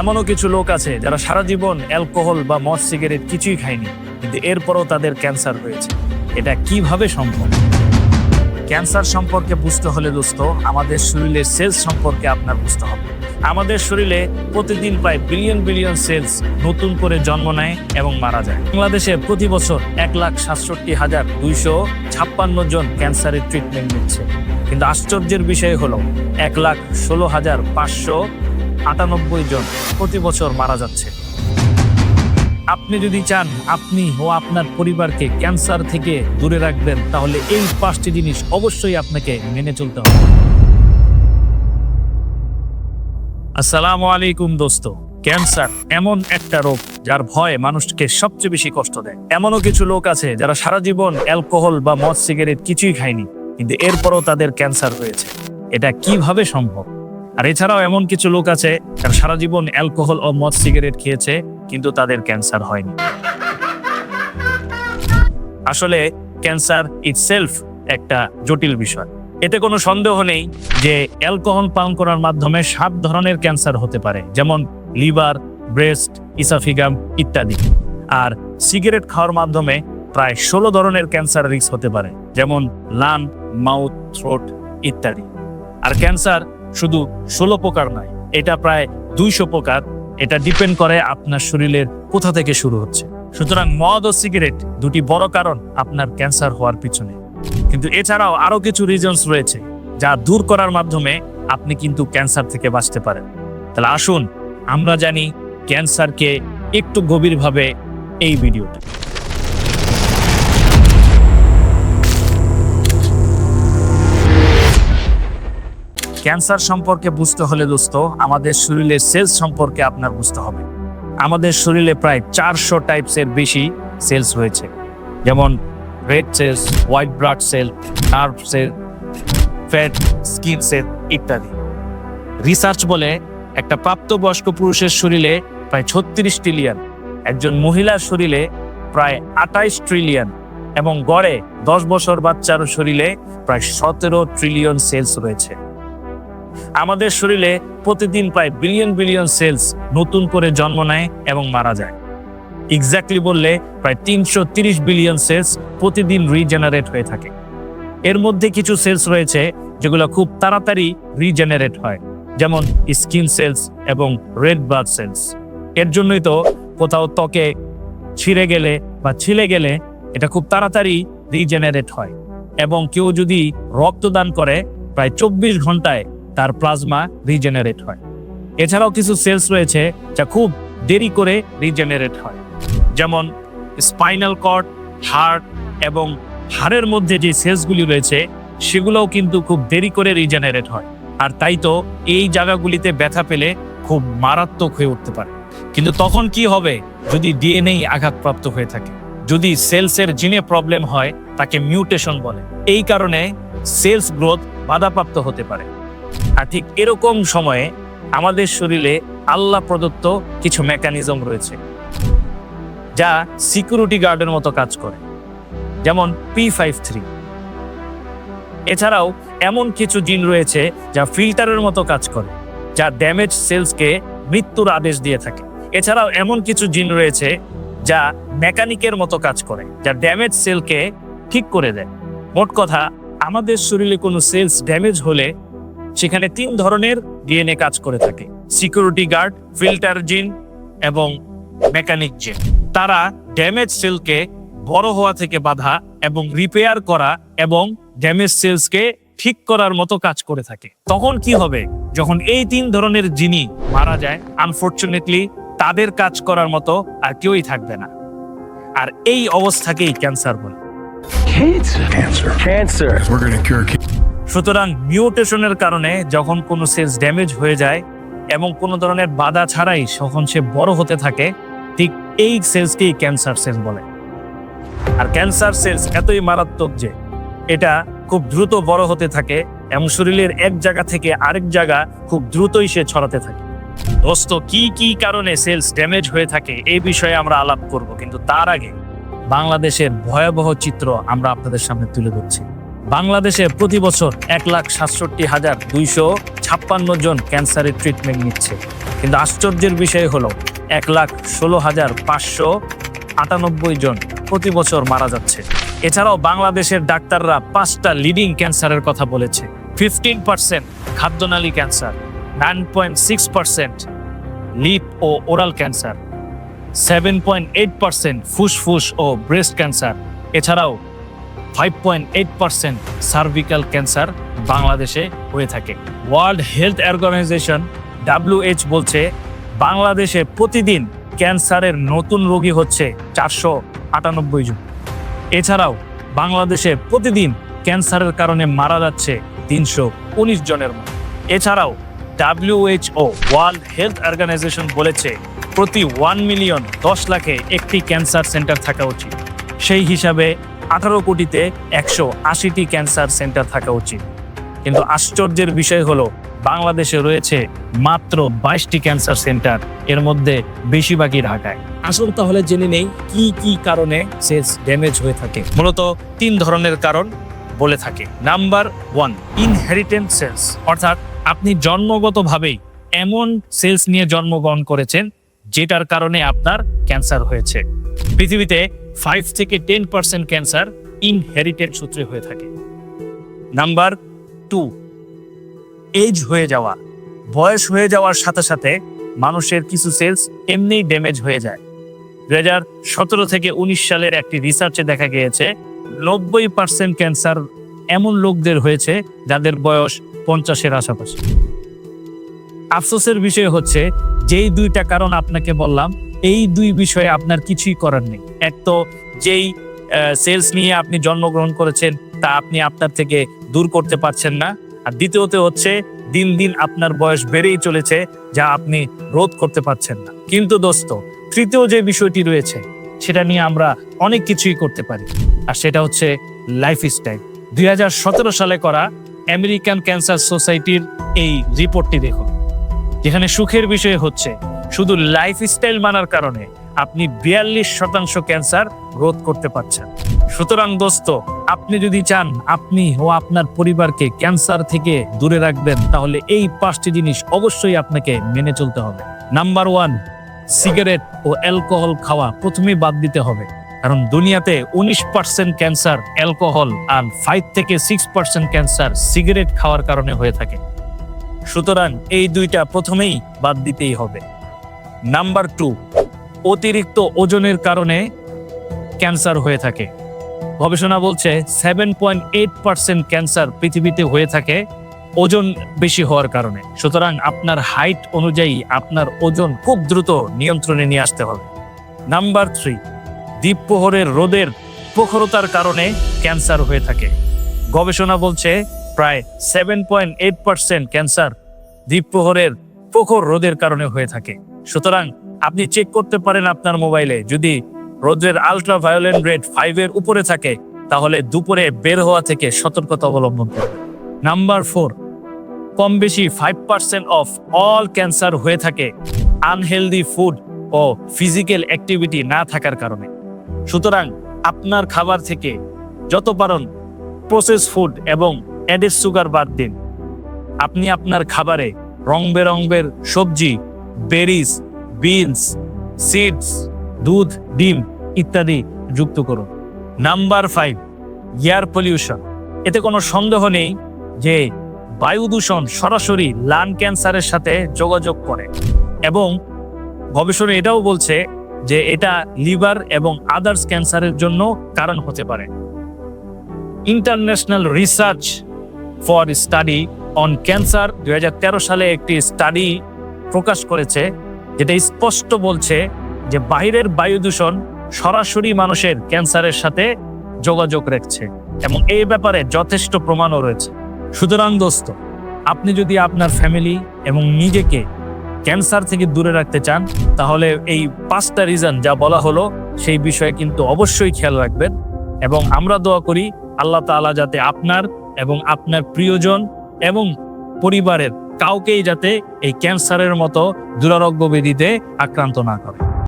এমনও কিছু লোক আছে যারা সারা জীবন অ্যালকোহল বা মদ, সিগারেট কিছুই খায়নি, কিন্তু এরপরও তাদের ক্যান্সার হয়েছে। এটা কীভাবে সম্ভব? ক্যান্সার সম্পর্কে বুঝতে হলে দোস্ত, আমাদের শরীরের সেলস সম্পর্কে আপনার বুঝতে হবে। আমাদের শরীরে প্রতিদিন প্রায় বিলিয়ন বিলিয়ন সেলস নতুন করে জন্ম নেয় এবং মারা যায়। বাংলাদেশে প্রতি বছর এক লাখ সাতষট্টি হাজার দুইশো ছাপ্পান্ন জন ক্যান্সারের ট্রিটমেন্ট নিচ্ছে। কিন্তু আশ্চর্যের বিষয় হলো, এক লাখ ষোলো হাজার পাঁচশো আটানব্বই জন প্রতি বছর মারা যাচ্ছে। আপনি যদি চান আপনি ও আপনার পরিবারকে ক্যান্সার থেকে দূরে রাখবেন, তাহলে এই পাঁচটি জিনিস অবশ্যই আপনাকে মেনে চলতে হবে। আসসালামু আলাইকুম দোস্ত। ক্যান্সার এমন একটা রোগ যার ভয় মানুষকে সবচেয়ে বেশি কষ্ট দেয়। এমনও কিছু লোক আছে যারা সারা জীবন অ্যালকোহল বা মদ সিগারেট কিছুই খায়নি, কিন্তু এরপরও তাদের ক্যান্সার হয়েছে। এটা কীভাবে সম্ভব? আর এছাড়াও এমন কিছু লোক আছে, যারা সারা জীবন অ্যালকোহল ও মদ সিগারেট খেয়েছে, কিন্তু তাদের ক্যান্সার হয়নি। আসলে ক্যান্সার ইটসেলফ একটা জটিল বিষয়। এতে কোনো সন্দেহ নেই যে অ্যালকোহল পান করার মাধ্যমে সাত ধরনের ক্যান্সার হতে পারে, যেমন লিভার, ব্রেস্ট, ইসাফিগাম ইত্যাদি। আর সিগারেট খাওয়ার মাধ্যমে প্রায় ষোলো ধরনের ক্যান্সার রিস্ক হতে পারে, যেমন লান, মাউথ, থ্রোট ইত্যাদি। আর ক্যান্সার শুধু ষোলো প্রকার নয়, এটা প্রায় দুইশো প্রকার। এটা ডিপেন্ড করে আপনার শরীরের কোথা থেকে শুরু হচ্ছে। সুতরাং মদ ও সিগারেট দুটি বড় কারণ আপনার ক্যান্সার হওয়ার পিছনে। কিন্তু এছাড়াও আরও কিছু রিজনস রয়েছে, যা দূর করার মাধ্যমে আপনি কিন্তু ক্যান্সার থেকে বাঁচতে পারেন। তাহলে আসুন, আমরা জানি ক্যান্সারকে একটু গভীরভাবে এই ভিডিওতে ক্যান্সার সম্পর্কে বুঝতে হলে দোস্ত, আমাদের শরীরের সেলস সম্পর্কে আপনার বুঝতে হবে। আমাদের শরীরে প্রায় চারশো টাইপসের বেশি সেলস রয়েছে যেমন red cells, white blood cell, nerve cell, fat, skin cell ইত্যাদি। রিসার্চ বলে একটা প্রাপ্তবয়স্ক পুরুষের শরীরে প্রায় ছত্রিশ ট্রিলিয়ন, একজন মহিলার শরীরে প্রায় আঠাইশ ট্রিলিয়ন এবং গড়ে দশ বছর বাচ্চার শরীরে প্রায় সতেরো ট্রিলিয়ন সেলস রয়েছে। আমাদের শরীরে প্রতিদিন প্রায় বিলিয়ন বিলিয়ন সেলস নতুন করে জন্ম নেয় এবং মারা যায়। এক্স্যাক্টলি বললে প্রায় তিনশো বিলিয়ন সেলস প্রতিদিন রিজেনারেট হয়ে থাকে। এর মধ্যে কিছু সেলস রয়েছে যেগুলো খুব তাড়াতাড়ি রিজেনারেট হয়, যেমন স্কিন সেলস এবং রেড ব্লাড সেলস এর জন্যই তো কোথাও ত্বকে ছিঁড়ে গেলে বা ছিলে গেলে এটা খুব তাড়াতাড়ি রিজেনারেট হয়। এবং কেউ যদি রক্তদান করে, প্রায় চব্বিশ ঘন্টায় তার প্লাজমা রিজেনারেট হয়। এছাড়াও কিছু সেলস রয়েছে যা খুব দেরি করে রিজেনারেট হয়। যেমন স্পাইনাল কর্ড হার্ট এবং হাড়ের মধ্যে যে সেলসগুলি রয়েছে, সেগুলোও কিন্তু খুব দেরি করে রিজেনারেট হয়। আর তাই তো এই জায়গাগুলিতে ব্যথা পেলে খুব মারাত্মক হয়ে উঠতে পারে। কিন্তু তখন কি হবে? যদি ডিএনএ আঘাতপ্রাপ্ত হয়ে থাকে। যদি সেলসের জিনে প্রবলেম হয়, তাকে মিউটেশন বলে। এই কারণে সেলস গ্রোথ বাধাপ্রাপ্ত হতে পারে। আর ঠিক এরকম সময়ে আমাদের শরীরে আল্লাহ প্রদত্ত কিছু মেকানিজম রয়েছে, যা সিকিউরিটি গার্ডের মতো কাজ করে, যেমন পি ফাইভ থ্রি এছাড়াও এমন কিছু জিন রয়েছে যা ফিল্টারের মতো কাজ করে, যা ড্যামেজ সেলসকে মৃত্যুর আদেশ দিয়ে থাকে। এছাড়াও এমন কিছু জিন রয়েছে যা মেকানিকের মতো কাজ করে, যা ড্যামেজ সেলকে ঠিক করে দেয়। মোট কথা, আমাদের শরীরে কোনো সেলস ড্যামেজ হলে সেখানে তিন ধরনের ডিএনএ কাজ করে থাকে। সিকিউরিটি গার্ড ফিল্টার জিন এবং মেকানিক জিন। তারা ড্যামেজ সেলকে বড় হওয়া থেকে বাধা এবং রিপেয়ার করা এবং ড্যামেজ সেলসকে ঠিক করার মতো কাজ করে থাকে। তখন কি হবে? যখন এই তিন ধরনের জিনই মারা যায় আনফর্চুনেটলি তাদের কাজ করার মতো আর কেউই থাকবে না। আর এই অবস্থাকেই ক্যান্সার বলে। Cancer. Cancer. Cancer. We're going to cure সুতরাং মিউটেশনের কারণে যখন কোনো সেলস ড্যামেজ হয়ে যায় এবং কোনো ধরনের বাধা ছাড়াই যখন সে বড় হতে থাকে, ঠিক এই সেলসকেই ক্যান্সার সেলস বলে। আর ক্যান্সার সেলস এতই মারাত্মক যে এটা খুব দ্রুত বড় হতে থাকে এবং শরীরের এক জায়গা থেকে আরেক জায়গা খুব দ্রুতই সে ছড়াতে থাকে। দোস্ত, কি কি কারণে সেলস ড্যামেজ হয়ে থাকে এই বিষয়ে আমরা আলাপ করব, কিন্তু তার আগে বাংলাদেশের ভয়াবহ চিত্র আমরা আপনাদের সামনে তুলে ধরছি। বাংলাদেশে প্রতি বছর এক লাখ সাতষট্টি হাজার দুইশো ছাপ্পান্ন জন ক্যান্সারের ট্রিটমেন্ট নিচ্ছে। কিন্তু আশ্চর্যের বিষয় হলো, এক লাখ ষোলো হাজার পাঁচশো আটানব্বই জন প্রতি বছর মারা যাচ্ছে। এছাড়াও বাংলাদেশের ডাক্তাররা পাঁচটা লিডিং ক্যান্সারের কথা বলেছে। Fifteen percent খাদ্যনালী cancer nine point six percent lip ও oral cancer seven point eight percent ফুসফুস ও ব্রেস্ট ক্যান্সার এছাড়াও five point eight percent cervical cancer বাংলাদেশে হয়ে থাকে। ওয়ার্ল্ড হেলথ অর্গানাইজেশন ডাব্লিউএইচ বলছে, বাংলাদেশে প্রতিদিন ক্যান্সারের নতুন রোগী হচ্ছে চারশো আটানব্বই জন। এছাড়াও বাংলাদেশে প্রতিদিন ক্যান্সারের কারণে মারা যাচ্ছে তিনশো উনিশ জনের মতো। এছাড়াও ডাব্লিউএইচও ওয়ার্ল্ড হেলথ অর্গানাইজেশন বলেছে, প্রতি ওয়ান মিলিয়ন দশ লাখে একটি ক্যান্সার সেন্টার থাকা উচিত। সেই হিসাবে আঠারো কোটিতে একশো আশিটি ক্যান্সার সেন্টার থাকা উচিত। কিন্তু আশ্চর্যের বিষয় হলো, বাংলাদেশে রয়েছে মাত্র বাইশটি ক্যান্সার সেন্টার, এর মধ্যে বেশিরভাগই ঢাকায়। আসল তাহলে জেনে নেই, কি কি কারণে সেলস ড্যামেজ হয়ে থাকে। মূলত তিন ধরনের কারণ বলে থাকে। Number one inherited cells. অর্থাৎ আপনি জন্মগতভাবেই এমন সেলস নিয়ে জন্মগ্রহণ করেছেন, যেটার কারণে আপনার ক্যান্সার হয়েছে। পৃথিবীতে ফাইভ থেকে টেন পার্সেন্ট ক্যান্সার ইনহেরিটেড সূত্রে হয়ে থাকে। নাম্বার টু, এজ হয়ে যাওয়া। বয়স হয়ে যাওয়ার সাথে সাথে মানুষের কিছু সেলস এমনিই ড্যামেজ হয়ে যায়। দু হাজার সতেরো থেকে উনিশ সালের একটি রিসার্চে দেখা গিয়েছে, নব্বই পার্সেন্ট ক্যান্সার এমন লোকদের হয়েছে যাদের বয়স পঞ্চাশের আশেপাশে। আফসোসের বিষয় হচ্ছে, যেই দুইটা কারণ আপনাকে বললাম এই দুই বিষয়ে আপনার কিছুই করার নেই। এক তো যেই সেলস নিয়ে আপনি জন্মগ্রহণ করেছেন, তা আপনি আপনার থেকে দূর করতে পারছেন না। আর দ্বিতীয়ত হচ্ছে, দিন দিন আপনার বয়স বেড়েই চলেছে, যা আপনি রোধ করতে পারছেন না। কিন্তু দোস্ত, তৃতীয় যে বিষয়টি রয়েছে, সেটা নিয়ে আমরা অনেক কিছুই করতে পারি। আর সেটা হচ্ছে লাইফস্টাইল দুই হাজার সতেরো সালে করা আমেরিকান ক্যান্সার সোসাইটির এই রিপোর্টটি দেখুন। যেখানে সুখের বিষয় হচ্ছে শুধু লাইফস্টাইল মানার কারণে আপনি বিয়াল্লিশ শতাংশ ক্যান্সার রোধ করতে পারছেন। সুতরাং দোস্ত, আপনি যদি চান আপনি ও আপনার পরিবারকে ক্যান্সার থেকে দূরে রাখবেন, তাহলে এই পাঁচটি জিনিস অবশ্যই আপনাকে মেনে চলতে হবে। নাম্বার ওয়ান সিগারেট ও অ্যালকোহল খাওয়া প্রথমেই বাদ দিতে হবে। কারণ দুনিয়াতে উনিশ পার্সেন্ট ক্যান্সার অ্যালকোহল আর ফাইভ থেকে সিক্স পার্সেন্ট ক্যান্সার সিগারেট খাওয়ার কারণে হয়ে থাকে। সুতরাং এই দুইটা প্রথমেই বাদ দিতেই হবে। নাম্বার টু, অতিরিক্ত ওজনের কারণে ক্যান্সার হয়ে থাকে। গবেষণা বলছে seven point eight percent cancer পৃথিবীতে হয়ে থাকে ওজন বেশি হওয়ার কারণে। সুতরাং আপনার হাইট অনুযায়ী আপনার ওজন খুব দ্রুত নিয়ন্ত্রণে নিয়ে আসতে হবে। নাম্বার থ্রি, দ্বীপ প্রহরের রোদের প্রখরতার কারণে ক্যান্সার হয়ে থাকে। গবেষণা বলছে প্রায় seven point eight percent cancer দ্বীপ প্রহরের প্রখর রোদের কারণে হয়ে থাকে। সুতরাং আপনি চেক করতে পারেন আপনার মোবাইলে যদি রোদের আলট্রা ভায়োলেন্ট রেড ফাইভের উপরে থাকে, তাহলে দুপুরে বের হওয়া থেকে সতর্কতা অবলম্বন করবে নাম্বার ফোর কম বেশি five percent of all cancer হয়ে থাকে আনহেলদি ফুড ও ফিজিক্যাল অ্যাক্টিভিটি না থাকার কারণে। সুতরাং আপনার খাবার থেকে যত পারেন প্রসেস ফুড এবং অ্যাডেড সুগার বাদ দিন। আপনি আপনার খাবারে রং বেরঙের সবজি বেরিজ বিনস সিডস দুধ, ডিম ইত্যাদি যুক্ত করুন। নাম্বার ফাইভ এয়ার পলিউশন এতে কোনো সন্দেহ নেই যে বায়ু দূষণ সরাসরি লান ক্যান্সারের সাথে যোগাযোগ করে। এবং গবেষণা এটাও বলছে যে এটা লিভার এবং আদার্স ক্যান্সারের জন্য কারণ হতে পারে। International research for study on cancer দু হাজার তেরো সালে একটি স্টাডি প্রকাশ করেছে, যেটা স্পষ্ট বলছে যে বাইরের বায়ু দূষণ সরাসরি মানুষের ক্যান্সারের সাথে যোগাযোগ রাখছে এবং এই ব্যাপারে যথেষ্ট প্রমাণও রয়েছে। সুতরাং দোস্ত, আপনি যদি আপনার ফ্যামিলি এবং নিজেকে ক্যান্সার থেকে দূরে রাখতে চান, তাহলে এই পাঁচটা রিজন যা বলা হলো, সেই বিষয়ে কিন্তু অবশ্যই খেয়াল রাখবেন এবং আমরা দোয়া করি আল্লাহ তাআলা যাতে আপনার এবং আপনার প্রিয়জন এবং পরিবারের কাউকেই যাতে এই ক্যান্সারের মতো দুরারোগ্য ব্যাধিতে আক্রান্ত না করে।